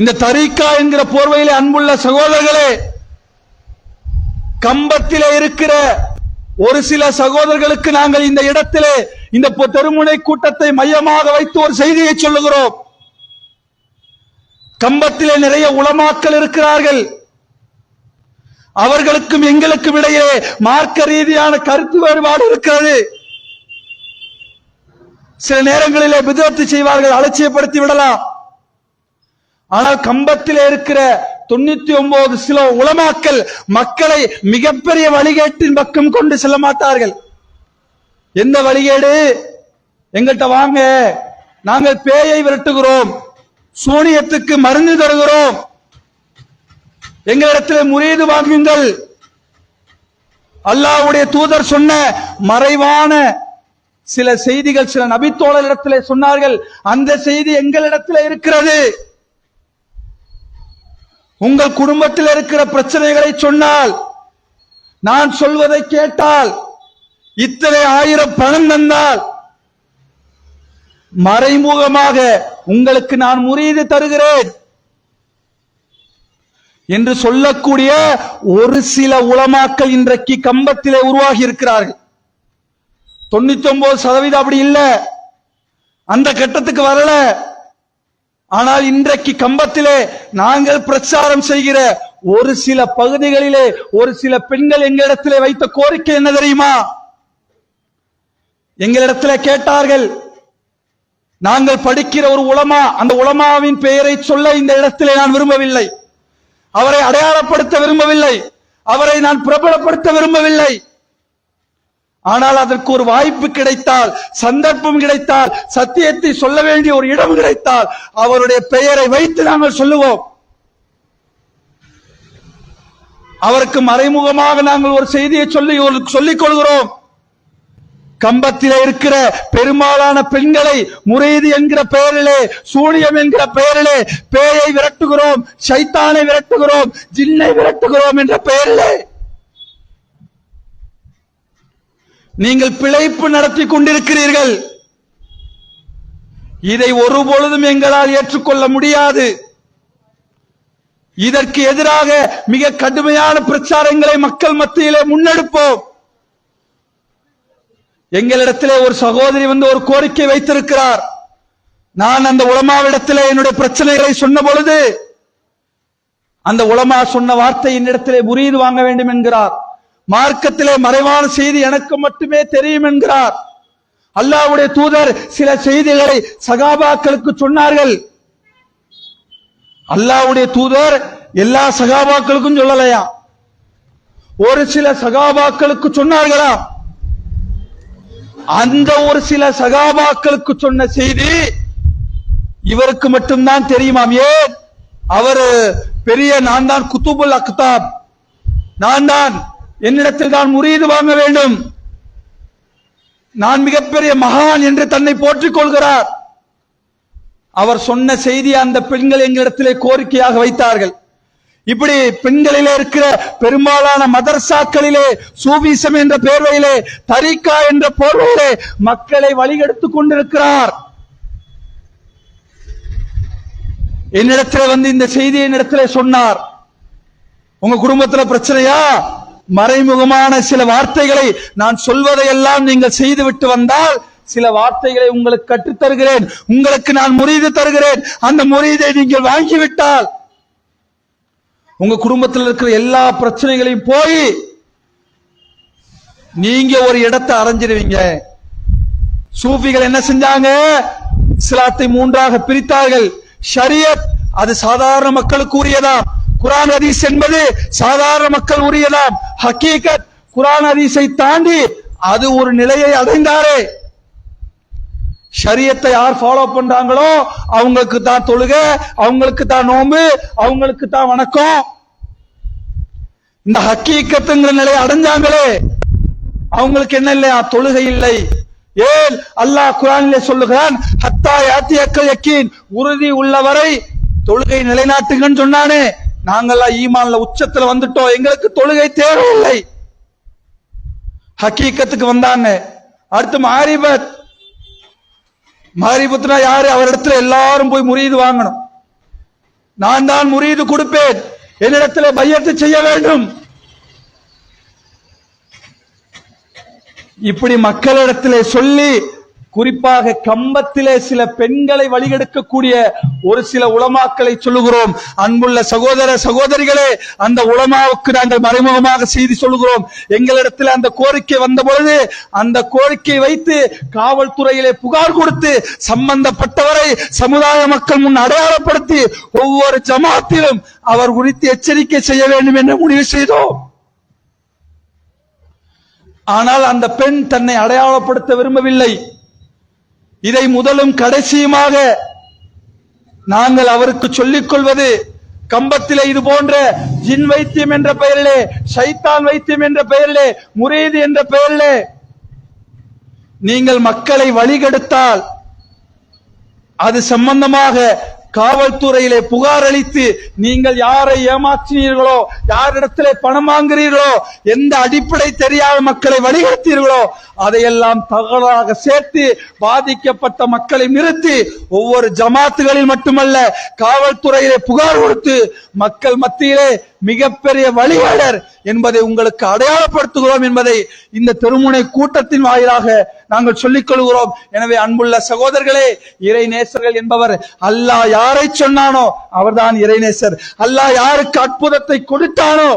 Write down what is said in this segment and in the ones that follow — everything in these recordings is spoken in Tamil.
இந்த தரிக்கா என்கிற போர்வையிலே அன்புள்ள சகோதரர்களே கம்பத்திலே இருக்கிற ஒரு சில சகோதரர்களுக்கு நாங்கள் இந்த இடத்திலே இந்த தெருமுனை கூட்டத்தை மையமாக வைத்து ஒரு செய்தியை சொல்லுகிறோம். கம்பத்திலே நிறைய உளமாக்கல் இருக்கிறார்கள். அவர்களுக்கும் எங்களுக்கும் இடையே மார்க்க ரீதியான கருத்து வேறுபாடு இருக்கிறது. சில நேரங்களிலே விதத்து செய்வார்கள் அலட்சியப்படுத்தி விடலாம். ஆனால் கம்பத்தில் இருக்கிற தொண்ணூத்தி ஒன்பது சில உலமாக்கல் மக்களை மிகப்பெரிய வழிகேட்டின் பக்கம் கொண்டு செல்ல மாட்டார்கள். எந்த வழிகேடு? எங்கிட்ட வாங்க. நாங்கள் பேயை விரட்டுகிறோம். சூனியத்துக்கு மருந்து தருகிறோம். எங்களிடத்தில் முறையீடு வாங்குங்கள். அல்லாஹ்வுடைய தூதர் சொன்ன மறைவான சில செய்திகள் சில நபித்தோழரிடத்தில் சொன்னார்கள். அந்த செய்தி எங்களிடத்தில் இருக்கிறது. உங்கள் குடும்பத்தில் இருக்கிற பிரச்சனைகளை சொன்னால் நான் சொல்வதை கேட்டால் இத்தனை ஆயிரம் பணம் தந்தால் மறைமுகமாக உங்களுக்கு நான் முறியீடு தருகிறேன். என்று சொல்லக்கூடிய ஒரு சில உலமாக்கள் இன்றைக்கு கம்பத்திலே உருவாகி இருக்கிறார்கள். தொண்ணூத்தி ஒன்பது சதவீதம் அப்படி இல்லை. அந்த கட்டத்துக்கு வரல. ஆனால் இன்றைக்கு கம்பத்திலே நாங்கள் பிரச்சாரம் செய்கிற ஒரு சில பகுதிகளிலே ஒரு சில பெண்கள் எங்களிடத்திலே வைத்த கோரிக்கை என்ன தெரியுமா? எங்களிடத்திலே கேட்டார்கள் நாங்கள் படிக்கிற ஒரு உலமா அந்த உலமாவின் பெயரை சொல்ல இந்த இடத்திலே நான் விரும்பவில்லை. அவரை அடையாளப்படுத்த விரும்பவில்லை. அவரை நான் பிரபலப்படுத்த விரும்பவில்லை. ஆனால் அதற்கு ஒரு வாய்ப்பு கிடைத்தால் சந்தர்ப்பம் கிடைத்தால் சத்தியத்தை சொல்ல வேண்டிய ஒரு இடம் கிடைத்தால் அவருடைய பெயரை வைத்து நாங்கள் சொல்லுவோம். அவருக்கு மறைமுகமாக நாங்கள் ஒரு செய்தியை சொல்லி ஒரு சொல்லிக் கொள்கிறோம். கம்பத்தில் இருக்கிற பெரும்பாலான பெண்களை முறையீது என்கிற பெயரிலே சூனியம் என்கிற பெயரிலே பேயை விரட்டுகிறோம் சைத்தானை விரட்டுகிறோம் ஜின்னை விரட்டுகிறோம் என்ற பெயரிலே. நீங்கள் பிழைப்பு நடத்தி கொண்டிருக்கிறீர்கள். இதை ஒரு பொழுதும் எங்களால் ஏற்றுக்கொள்ள முடியாது. இதற்கு எதிராக மிக கடுமையான பிரச்சாரங்களை மக்கள் மத்தியிலே முன்னெடுப்போம். எங்களிடத்திலே ஒரு சகோதரி வந்து ஒரு கோரிக்கை வைத்திருக்கிறார். நான் அந்த உலமாவிடத்திலே என்னுடைய பிரச்சனைகளை சொன்ன பொழுது அந்த உலமா சொன்ன வார்த்தை என்னிடத்திலே புரியுது வாங்க வேண்டும் என்கிறார். மார்க்கத்திலே மறைவான செய்தி எனக்கு மட்டுமே தெரியும் என்கிறார். அல்லாஹ்வுடைய தூதர் சில செய்திகளை சகாபாக்களுக்கு சொன்னார்கள். அல்லாஹ்வுடைய தூதர் எல்லா சகாபாக்களுக்கும் சொல்லலையா? ஒரு சில சகாபாக்களுக்கு சொன்னார்களா அந்த ஒரு சில சகாபாக்களுக்கு சொன்ன செய்தி இவருக்கு மட்டும்தான் தெரியுமாம். ஏன்? அவர் பெரிய நான் தான் குத்துபுல் அக்தாப். நான் தான். என்னிடத்தில் தான் முறியீடு வாங்க வேண்டும். நான் மிகப்பெரிய மகான் என்று தன்னை போற்றிக் கொள்கிறார். அவர் சொன்ன செய்தி அந்த பெண்கள் எங்களிடத்திலே கோரிக்கையாக வைத்தார்கள். இப்படி பெண்களிலே இருக்கிற பெரும்பாலான மதர்சாக்களிலே சூபிசம் என்ற பேர்வையிலே தரிக்கா என்ற போர்வையிலே மக்களை வழிகெடுத்துக் கொண்டிருக்கிறார். என்னிடத்தில் வந்து இந்த செய்தி என்னிடத்திலே சொன்னார். உங்க குடும்பத்துல பிரச்சனையா? மறைமுகமான சில வார்த்தைகளை நான் சொல்வதையெல்லாம் நீங்கள் செய்துவிட்டு வந்தால் சில வார்த்தைகளை உங்களுக்கு கற்றுத் தருகிறேன் உங்களுக்கு நான் முறிது தருகிறேன். அந்த முறியீதை நீங்கள் வாங்கிவிட்டால் உங்க குடும்பத்தில் இருக்கிற எல்லா பிரச்சனைகளையும் போய் நீங்க ஒரு இடத்தை அரைஞ்சிருவீங்க சூஃபிகள் என்ன செஞ்சாங்க? இஸ்லாத்தை மூன்றாக பிரித்தார்கள். ஷரியத் அது சாதாரண மக்களுக்கு உரியதாம். குரான் ஹதீஸ் என்பது சாதாரண மக்கள் உரியதாம். ஹக்கீகத் குரான் ஹதீஸை தாண்டி அது ஒரு நிலையை அடைந்தாரே. ஷரியத்தை யார் ஃபாலோ பண்றாங்களோ அவங்களுக்கு தான் தொழுகை அவங்களுக்கு தான் நோம்பு அவங்களுக்கு தான் வணக்கம். இந்த ஹக்கீக்கத்துங்கிற நிலையை அடைஞ்சாங்களே. அவங்களுக்கு என்ன இல்லையா? தொழுகை இல்லை. ஏன்? அல்லாஹ் குரானிலே சொல்லுகிறான் ஹத்தா யாத்தியக்கல் யக்கீன். உறுதி உள்ளவரை தொழுகை நிலைநாட்டுங்கன்னு சொன்னானே. நாங்கெல்லாம் ஈமான்ல உச்சத்துல வந்துட்டோம். எங்களுக்கு தொழுகை தேவையில்லை. ஹக்கீக்கத்துக்கு வந்தாங்க. அடுத்து மாரிபத் மாரிபத்னா யாரு? அவரிடத்துல எல்லாரும் போய் முறியீது வாங்கணும். நான் தான் முறியீது கொடுப்பேன். என்னிடத்துல பையத்து செய்ய வேண்டும். இப்படி மக்களிடத்திலே சொல்லி குறிப்பாக கம்பத்திலே சில பெண்களை வழிகெடுக்கக்கூடிய ஒரு சில உலமாக்களை சொல்லுகிறோம். அன்புள்ள சகோதர சகோதரிகளே அந்த உலமாவுக்கு நாங்கள் மறைமுகமாக செய்தி சொல்லுகிறோம். எங்களிடத்தில் அந்த கோரிக்கை வந்த பொழுது அந்த கோரிக்கை வைத்து காவல்துறையிலே புகார் கொடுத்து சம்பந்தப்பட்டவரை சமுதாய மக்கள் முன் அடையாளப்படுத்தி ஒவ்வொரு ஜமாத்திலும் அவர் குறித்து எச்சரிக்கை செய்ய வேண்டும் என்று முடிவு செய்தோம். ஆனால் அந்த பெண் தன்னை அடையாளப்படுத்த விரும்பவில்லை. இதை முதலும் கடைசியுமாக நாங்கள் அவருக்கு சொல்லிக் கொள்வது கம்பத்திலே இது போன்ற ஜின் வைத்தியம் என்ற பெயரிலே சைத்தான் வைத்தியம் என்ற பெயரிலே முரீது என்ற பெயரிலே நீங்கள் மக்களை வழிகெடுத்தால் அது சம்பந்தமாக காவல்துறையிலே புகார் அளித்து நீங்கள் யாரை ஏமாற்றினீர்களோ யாரிடத்திலே பணம் வாங்குறீர்களோ எந்த அடிப்படை தெரியாத மக்களை வழிகெடுத்தீர்களோ அதையெல்லாம் தகவலாக சேர்த்து பாதிக்கப்பட்ட மக்களை நிறுத்தி ஒவ்வொரு ஜமாத்துகளில் மட்டுமல்ல காவல்துறையிலே புகார் கொடுத்து மக்கள் மத்தியிலே மிகப்பெரிய வழிகாடர் என்பதை உங்களுக்கு அடையாளப்படுத்துகிறோம் என்பதை இந்த திருமுனை கூட்டத்தின் வாயிலாக நாங்கள் சொல்லிக் கொள்கிறோம். எனவே அன்புள்ள சகோதரர்களே இறை நேசர்கள் என்பவர் அல்லாஹ் யாரை சொன்னானோ அவர்தான் இறைநேசர். அல்லாஹ் யாருக்கு அற்புதத்தை கொடுத்தானோ?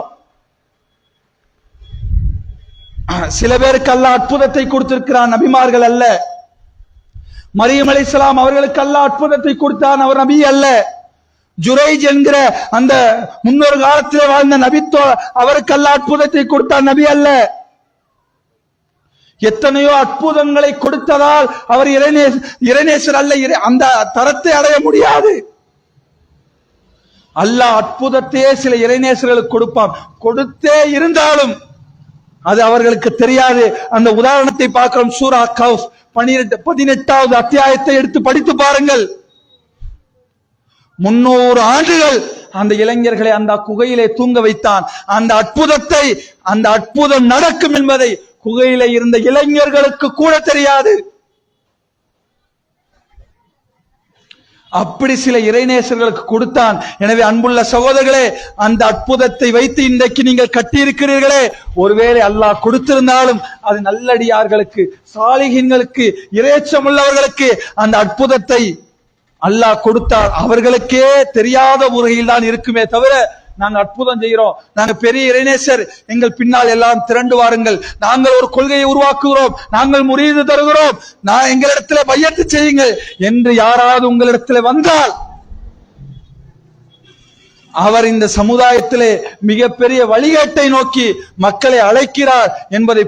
சில பேருக்கு அல்லாஹ் அற்புதத்தை கொடுத்திருக்கிறான் நபிமார்கள் அல்ல. மரியம் அலைஹிஸ்ஸலாம் அவர்களுக்கு அல்லாஹ் அற்புதத்தை கொடுத்தான் அவர் நபி அல்ல. ஜுரைஜ் என்கிற அந்த முன்னொரு காலத்தில் வாழ்ந்த நபித்தோ அவருக்கு அற்புதத்தை கொடுத்தார் நபி அல்ல. எத்தனையோ அற்புதங்களை கொடுத்ததால் அவர் இறைநே இறைநேசர் அல்ல அந்த தரத்தை அடைய முடியாது. அல்லாஹ் அற்புதத்தையே சில இறைநேசர்களுக்கு கொடுப்பான். கொடுத்தே இருந்தாலும் அது அவர்களுக்கு தெரியாது. அந்த உதாரணத்தை பார்க்கிறோம் சூரா கவுஸ் பனிரெண்டு பதினெட்டாவது அத்தியாயத்தை எடுத்து படித்து பாருங்கள். முன்னூறு ஆண்டுகள் அந்த இளைஞர்களை அந்த குகையிலே தூங்க வைத்தான். அந்த அற்புதத்தை அந்த அற்புதம் நடக்கும் என்பதை குகையிலே இருந்த இளைஞர்களுக்கு கூட தெரியாது. அப்படி சில இறைநேசர்களுக்கு கொடுத்தான். எனவே அன்புள்ள சகோதரர்களே அந்த அற்புதத்தை வைத்து இன்றைக்கு நீங்கள் கட்டியிருக்கிறீர்களே. ஒருவேளை அல்லாஹ் கொடுத்திருந்தாலும் அது நல்லடியார்களுக்கு சாலிகின்களுக்கு இறைச்சம் உள்ளவர்களுக்கு அந்த அற்புதத்தை அல்லாஹ் கொடுத்தார் அவர்களுக்கே தெரியாத முறையில் தான் இருக்குமே தவிர நாங்க அற்புதம் செய்கிறோம். நாங்க பெரிய இறைநேசர். எங்கள் பின்னால் எல்லாம் திரண்டு வாருங்கள். நாங்கள் ஒரு கொள்கையை உருவாக்குகிறோம். நாங்கள் முறியீது தருகிறோம். நான் எங்களிடத்துல பையத்து செய்யுங்கள். என்று யாராவது உங்களிடத்துல வந்தால் அவர் இந்த சமுதாயத்திலே மிகப்பெரிய வழிகாட்டை நோக்கி மக்களை அழைக்கிறார் என்பதை